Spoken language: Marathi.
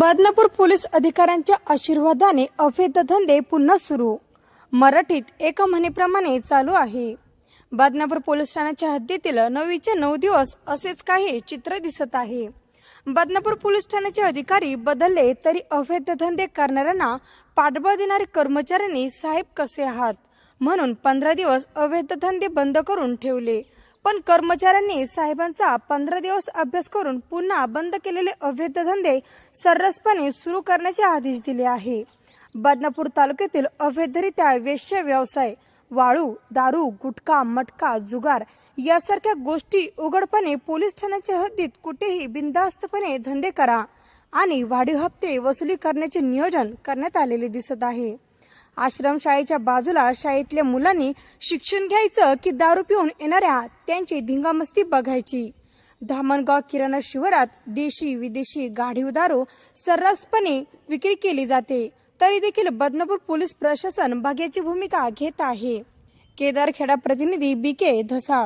बदनापूर पोलीस अधिकाऱ्यांच्या आशीर्वादाने अवैध धंदे पुन्हा सुरू. मराठीत एका म्हणीप्रमाणे चालू आहे. बदनापूर पोलीस ठाण्याच्या हद्दीतील नवीचे नऊ दिवस असेच काही चित्र दिसत आहे. बदनापूर पोलीस ठाण्याचे अधिकारी बदलले तरी अवैध धंदे करणाऱ्यांना पाठबळ देणारे कर्मचाऱ्यांनी साहेब कसे आहात? म्हणून पंधरा दिवस अवैध धंदे बंद करून ठेवले. पण कर्मचाऱ्यांनी साहेबांचा पंधरा दिवस अभ्यास करून पुन्हा बंद केलेले अवैध धंदे सर्रसपणे सुरू करण्याचे आदेश दिले आहे. बदनापूर तालुक्यातील अवैधरित्या वेश्य व्यवसाय वाळू दारू गुटखा मटका जुगार यासारख्या गोष्टी उघडपणे पोलीस ठाण्याच्या हद्दीत कुठेही बिनधास्तपणे धंदे करा आणि वाढीव हप्ते वसुली करण्याचे नियोजन करण्यात आलेले दिसत आहे. आश्रमशाळेच्या बाजूला शाळेतल्या मुलांनी शिक्षण घ्यायचं की दारू पिऊन येणाऱ्या त्यांची धिंगामस्ती बघायची. धामणगाव किराणा शिवारात देशी विदेशी गाढीव दारू सर्रासपणे विक्री केली जाते. तरी देखील बदनापूर पोलीस प्रशासन भाग्याची भूमिका घेत आहे. केदारखेडा प्रतिनिधी बी के धसाळ